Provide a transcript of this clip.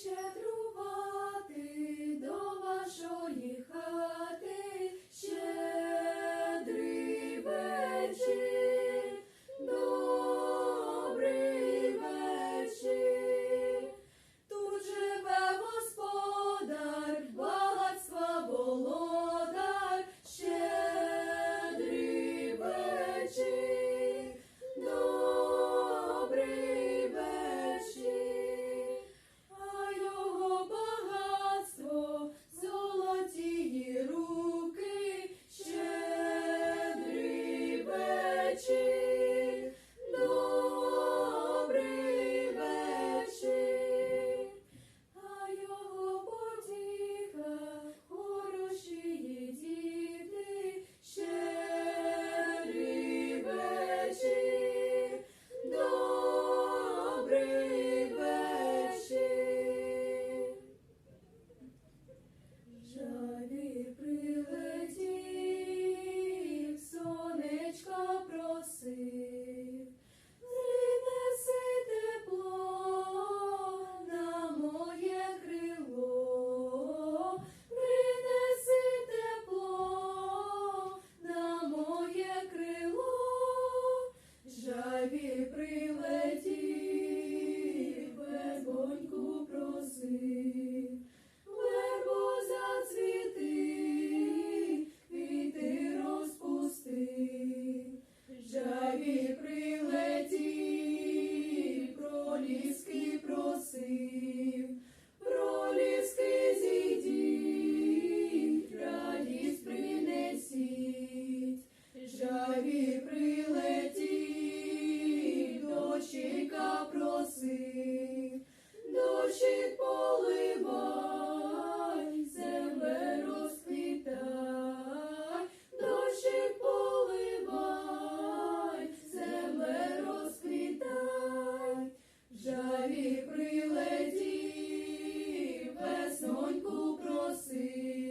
щедрувати до вашої хати. see.